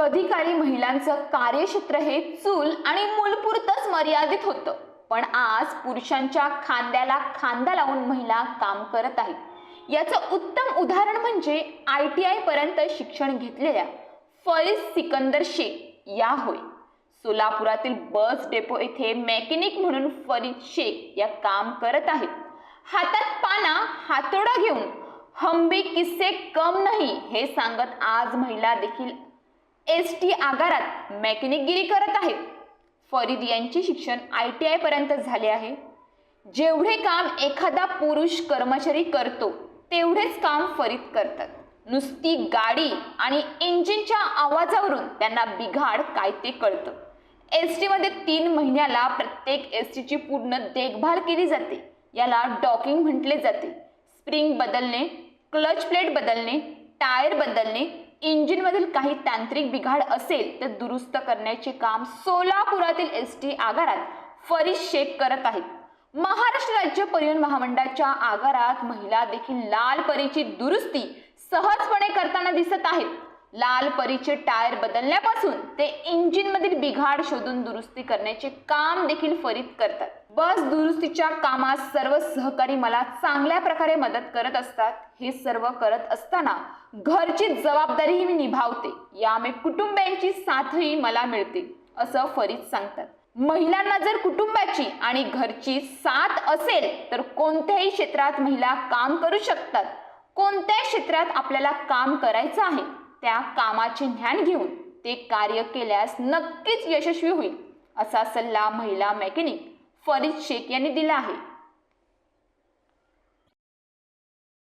कधी काळी महिलांचं कार्यक्षेत्र हे चूल आणि मूलपुरतच मर्यादित होतं. पण आज पुरुषांच्या खांद्याला खांदा लावून महिला काम करत आहेत. याचं उत्तम उदाहरण म्हणजे आय टी आय पर्यंत शिक्षण घेतलेल्या फरीद सिकंदर शेख या होय. सोलापुरातील बस डेपो येथे मेकॅनिक म्हणून फरीद शेख या काम करत आहेत. हातात पाना हातोडा घेऊन हंबी किस्से कम नाही हे सांगत आज महिला देखील एस टी आगारात मेकॅनिकगिरी करत आहेत. फरीद यांचे शिक्षण आय टी आय पर्यंत झाले आहे. जेवढे काम एखादा पुरुष कर्मचारी करतो तेवढेच काम फरीद करतात. नुसती गाडी आणि इंजिनच्या आवाजावरून त्यांना बिघाड काय ते कळतं. एस टीमध्ये तीन महिन्याला प्रत्येक एस टीची पूर्ण देखभाल केली जाते. याला डॉकिंग म्हटले जाते. स्प्रिंग बदलणे क्लच प्लेट बदलणे टायर बदलणे इंजिनमधील काही तांत्रिक बिघाड असेल तर दुरुस्त करण्याचे काम सोलापुरातील एस टी आगारात फरीद शेख करत आहेत. महाराष्ट्र राज्य परिवहन महामंडळाच्या आगारात महिला देखील लाल परीची दुरुस्ती सहजपणे करताना दिसत आहेत. लाल परीचे टायर बदलण्यापासून ते इंजिनमधील बिघाड शोधून दुरुस्ती करण्याचे काम देखील फरीत करतात. बस दुरुस्तीच्या कामात सर्व सहकारी मला चांगल्या प्रकारे मदत करत असतात. हे सर्व करत असताना घरची जबाबदारीही मी निभावते. यामुळे कुटुंबियांची साथही मला मिळते असं फरीत सांगतात. महिलांना जर कुटुंबाची आणि घरची साथ असेल तर कोणत्याही क्षेत्रात महिला काम करू शकतात. कोणत्या क्षेत्रात आपल्याला काम करायचं आहे. त्या कामाचे ज्ञान घेऊन ते कार्य केल्यास नक्कीच यशस्वी होईल असा सल्ला महिला मेकॅनिक फरीद शेख यांनी दिला आहे.